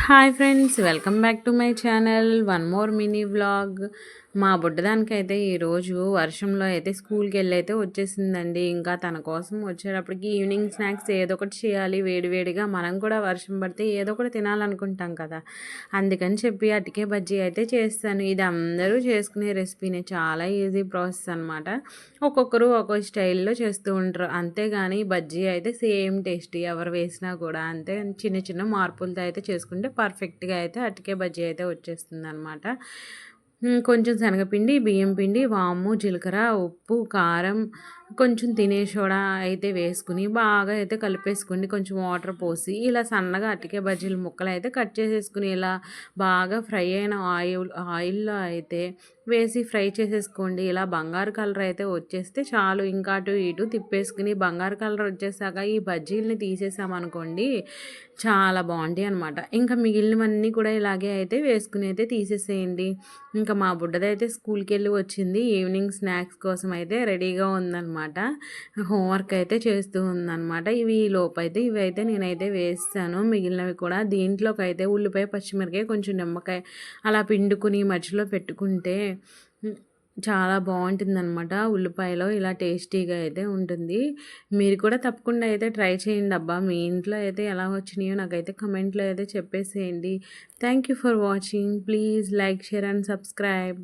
hi friends welcome back to my channel one more mini vlog మా బుడ్డదానికైతే ఈరోజు వర్షంలో అయితే స్కూల్కి వెళ్ళి అయితే వచ్చేసిందండి. ఇంకా తన కోసం వచ్చేటప్పటికి ఈవినింగ్ స్నాక్స్ ఏదో ఒకటి చేయాలి వేడివేడిగా మనం కూడా వర్షం పడితే ఏదో ఒకటి తినాలనుకుంటాం కదా. అందుకని చెప్పి అటికే బజ్జీ అయితే చేస్తాను. ఇది అందరూ చేసుకునే రెసిపీనే. చాలా ఈజీ ప్రాసెస్ అనమాట ఒక్కొక్కరు ఒక్కొక్క స్టైల్లో చేస్తూ ఉంటారు. అంతేగాని బజ్జీ అయితే సేమ్ టేస్టీ ఎవరు వేసినా కూడా. అంతే చిన్న చిన్న మార్పులతో అయితే చేసుకుంటే పర్ఫెక్ట్గా అయితే అటికే బజ్జీ అయితే వచ్చేస్తుంది అనమాట కొంచెం శనగపిండి బియ్యం పిండి వాము జీలకర్ర ఉప్పు కారం కొంచెం తినే సోడా అయితే వేసుకుని బాగా అయితే కలిపేసుకోండి కొంచెం వాటర్ పోసి ఇలా సన్నగా అటికే బజ్జీల ముక్కలు అయితే కట్ చేసేసుకుని ఇలా బాగా ఫ్రై అయిన ఆయిల్ ఆయిల్లో అయితే వేసి ఫ్రై చేసేసుకోండి. ఇలా బంగారు కలర్ అయితే వచ్చేస్తే చాలు. ఇంకా అటు ఇటు తిప్పేసుకుని బంగారు కలర్ వచ్చేసాక ఈ బజ్జీలని తీసేసామనుకోండి చాలా బాగుంటాయి అనమాట ఇంకా మిగిలినవన్నీ కూడా ఇలాగే అయితే వేసుకుని అయితే తీసేసేయండి. ఇంకా మా బుడ్డదైతే స్కూల్కి వెళ్ళి వచ్చింది. ఈవినింగ్ స్నాక్స్ కోసం అయితే రెడీగా ఉందన్నమాట. అనమాట. హోంవర్క్ అయితే చేస్తూ ఉందన్నమాట ఇవి లోపైతే ఇవి అయితే నేనైతే వేస్తాను. మిగిలినవి కూడా దీంట్లోకి అయితే ఉల్లిపాయ పచ్చిమిరకాయ కొంచెం నిమ్మకాయ అలా పిండుకుని మధ్యలో పెట్టుకుంటే చాలా బాగుంటుందన్నమాట ఉల్లిపాయలో ఇలా టేస్టీగా అయితే ఉంటుంది. మీరు కూడా తప్పకుండా అయితే ట్రై చేయండి అబ్బా. మీ ఇంట్లో అయితే ఎలా వచ్చినాయో నాకైతే కమెంట్లో అయితే చెప్పేసేయండి. Thank you for watching please like share and subscribe